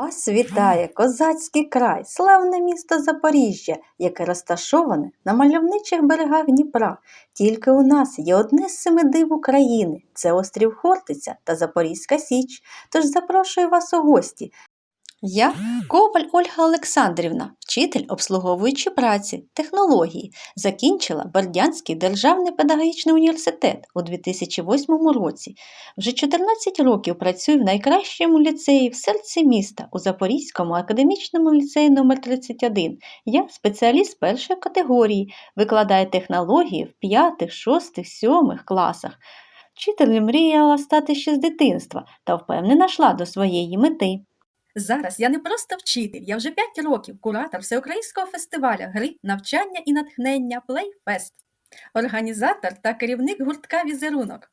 Вас вітає козацький край, славне місто Запоріжжя, яке розташоване на мальовничих берегах Дніпра. Тільки у нас є одне з семи див України це острів Хортиця та Запорізька Січ. Тож запрошую вас у гості. Я Коваль Ольга Олександрівна, вчитель обслуговуючи праці, технології, закінчила Бердянський державний педагогічний університет у 2008 році. Вже 14 років працюю в найкращому ліцеї в серці міста у Запорізькому академічному ліцеї номер 31 Я спеціаліст першої категорії, викладаю технології в 5, 6, 7 класах. Вчителем мріяла стати ще з дитинства та впевнена йшла до своєї мети. Зараз я не просто вчитель, я вже 5 років куратор всеукраїнського фестиваля гри, навчання і натхнення Playfest, організатор та керівник гуртка Візерунок.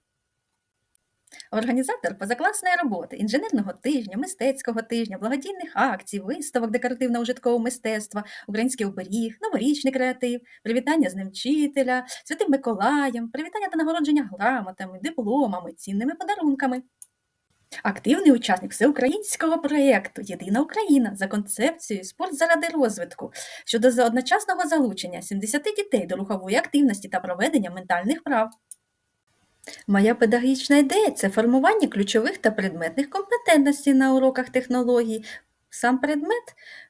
Організатор позакласної роботи, інженерного тижня, мистецького тижня, благодійних акцій, виставок декоративно-ужиткового мистецтва, український оберіг, новорічний креатив, привітання з ним вчителя, святим Миколаєм, привітання та нагородження грамотами, дипломами, цінними подарунками. Активний учасник всеукраїнського проєкту Єдина Україна за концепцією Спорт заради розвитку щодо одночасного залучення 70 дітей до рухової активності та проведення ментальних прав. Моя педагогічна ідея це формування ключових та предметних компетентностей на уроках технологій. Сам предмет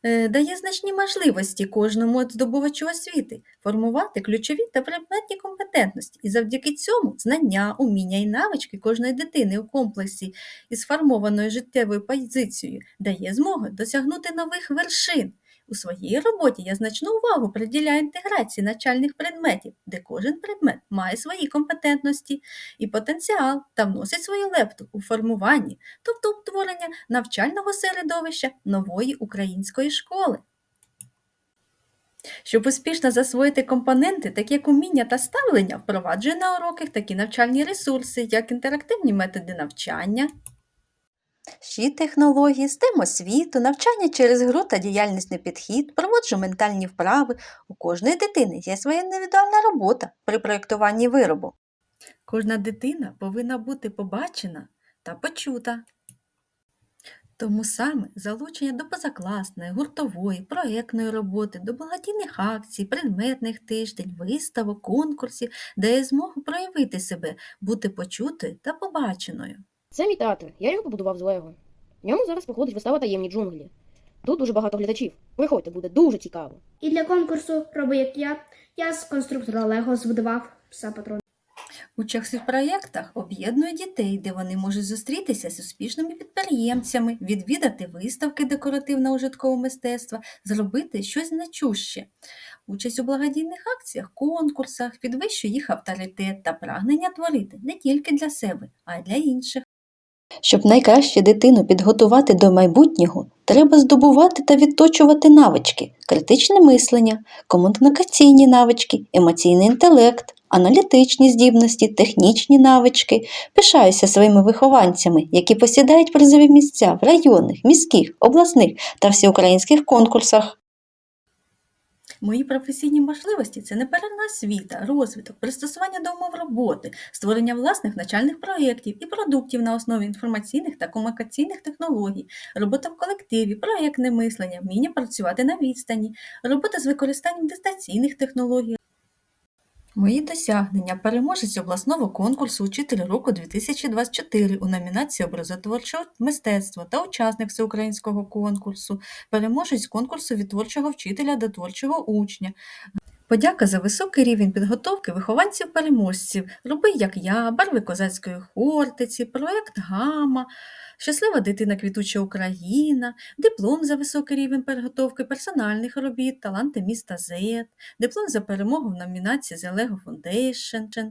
е, дає значні можливості кожному здобувачу освіти формувати ключові та предметні компетентності, і завдяки цьому знання, уміння і навички кожної дитини у комплексі із сформованою життєвою позицією дає змогу досягнути нових вершин. У своїй роботі я значну увагу приділяю інтеграції навчальних предметів, де кожен предмет має свої компетентності і потенціал та вносить свою лепту у формуванні, тобто утворення навчального середовища нової української школи. Щоб успішно засвоїти компоненти, такі як уміння та ставлення, впроваджує на уроках такі навчальні ресурси, як інтерактивні методи навчання, Ще технології, STEM освіту, навчання через гру та діяльнісний підхід, проводжу ментальні вправи. У кожної дитини є своя індивідуальна робота при проєктуванні виробу. Кожна дитина повинна бути побачена та почута. Тому саме залучення до позакласної, гуртової, проєктної роботи, до благодійних акцій, предметних тиждень, виставок, конкурсів дає змогу проявити себе, бути почутою та побаченою. Це мій театр. Я його побудував з Лего. В ньому зараз проходить вистава таємні джунглі. Тут дуже багато глядачів. Приходьте, буде дуже цікаво. І для конкурсу роби як я. Я з конструктора Лего збудував пса патрона. Участь у проєктах об'єднує дітей, де вони можуть зустрітися з успішними підприємцями, відвідати виставки декоративно-ужиткового мистецтва, зробити щось значуще. Участь у благодійних акціях, конкурсах підвищує їх авторитет та прагнення творити не тільки для себе, а й для інших. Щоб найкраще дитину підготувати до майбутнього, треба здобувати та відточувати навички, критичне мислення, комунікаційні навички, емоційний інтелект, аналітичні здібності, технічні навички. Пишаюся своїми вихованцями, які посідають призові місця в районних, міських, обласних та всеукраїнських конкурсах. Мої професійні можливості це неперервна освіта, розвиток, пристосування до умов роботи, створення власних начальних проєктів і продуктів на основі інформаційних та комунікаційних технологій, робота в колективі, проєктне мислення, вміння працювати на відстані, робота з використанням дистанційних технологій. Мої досягнення переможець обласного конкурсу Учитель року 2024 у номінації Образотворче мистецтво та учасник всеукраїнського конкурсу, переможець конкурсу від творчого вчителя до творчого учня. Подяка за високий рівень підготовки вихованців-переможців, роби як я, барви козацької хортиці, проект Гама, щаслива дитина квітуча Україна, диплом за високий рівень підготовки персональних робіт, таланти міста Зет, диплом за перемогу в номінації «Зелего Foundation.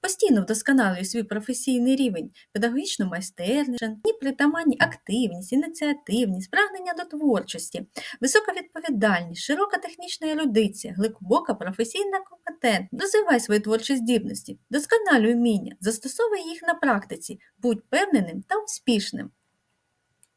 Постійно вдосконалюю свій професійний рівень, педагогічну майстерність, притаманні активність, ініціативність, прагнення до творчості, висока відповідальність, широка технічна ерудиція, глибока професійна компетентність. Розвивай свої творчі здібності, досконалюй вміння, застосовуй їх на практиці, будь певненим та успішним.